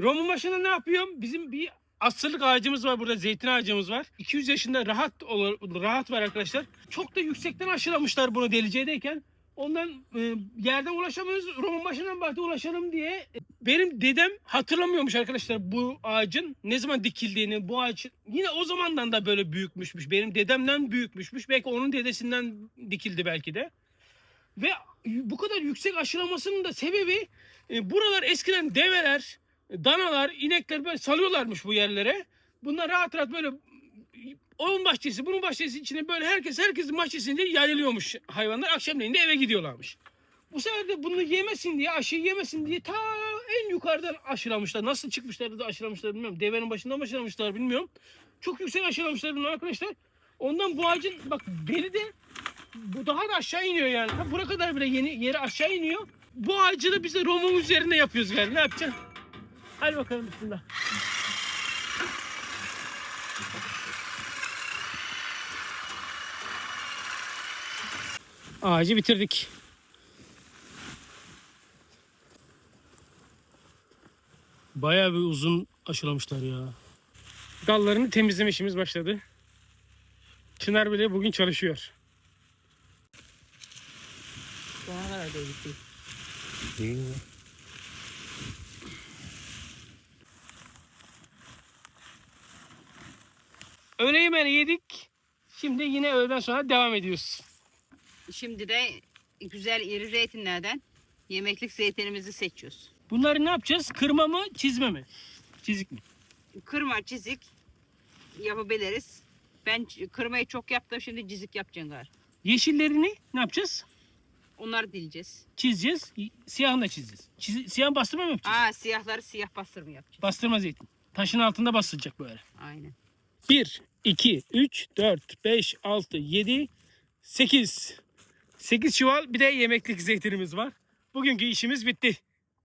Romun başına ne yapıyorum? Bizim bir asırlık ağacımız var burada. Zeytin ağacımız var. 200 yaşında rahat olur, rahat var arkadaşlar. Çok da yüksekten aşılamışlar bunu deleceğdeyken. Ondan e, yerden ulaşamıyoruz. Romun başından bahçe ulaşalım diye. Benim dedem hatırlamıyormuş arkadaşlar bu ağacın ne zaman dikildiğini. Bu ağaç yine o zamandan da böyle büyükmüşmüş. Benim dedemden büyükmüşmüş. Belki onun dedesinden dikildi belki de. Ve bu kadar yüksek aşılamasının da sebebi e, buralar eskiden develer, danalar, inekler böyle salıyorlarmış bu yerlere. Bunlar rahat rahat böyle onun bahçesi, bunun bahçesi içine böyle herkes herkesin bahçesinde yayılıyormuş hayvanlar. Akşamleyin de eve gidiyorlarmış. Bu sefer de bunu yemesin diye, aşıyı yemesin diye ta en yukarıdan aşılamışlar. Nasıl çıkmışlar da aşılamışlar bilmiyorum. Devenin başından mı aşılamışlar bilmiyorum. Çok yüksek aşılamışlar bunu arkadaşlar. Ondan bu ağacın bak beli de bu daha da aşağı iniyor yani. Ha, buraya kadar bile yeni yeri aşağı iniyor. Bu ağacı da biz de Roma'nın üzerine yapıyoruz yani. Ne yapacaksın? Hadi bakalım bismillah. Ağacı bitirdik. Bayağı bir uzun aşılamışlar ya. Dallarını temizleme işimiz başladı. Çınar bile bugün çalışıyor. Bana değil. değil. Değil mi? Öğle yemeğini yedik. Şimdi yine öğleden sonra devam ediyoruz. Şimdi de güzel iri zeytinlerden yemeklik zeytinimizi seçiyoruz. Bunları ne yapacağız? Kırma mı, çizme mi? Çizik mi? Kırma çizik yapabiliriz. Ben kırmayı çok yaptım şimdi cizik yapacağım galiba. Yeşillerini ne yapacağız? Onları dileceğiz. Çizeceğiz. Siyahını da çizeceğiz. Çiz, siyah bastırma mı yapacağız? Aa siyahları siyah bastırma yapacağız. Bastırma zeytin. Taşın altında bastıracak böyle. Aynen. 1, 2, 3, 4, 5, 6, 7, 8. 8 çuval bir de yemeklik zeytinimiz var. Bugünkü işimiz bitti.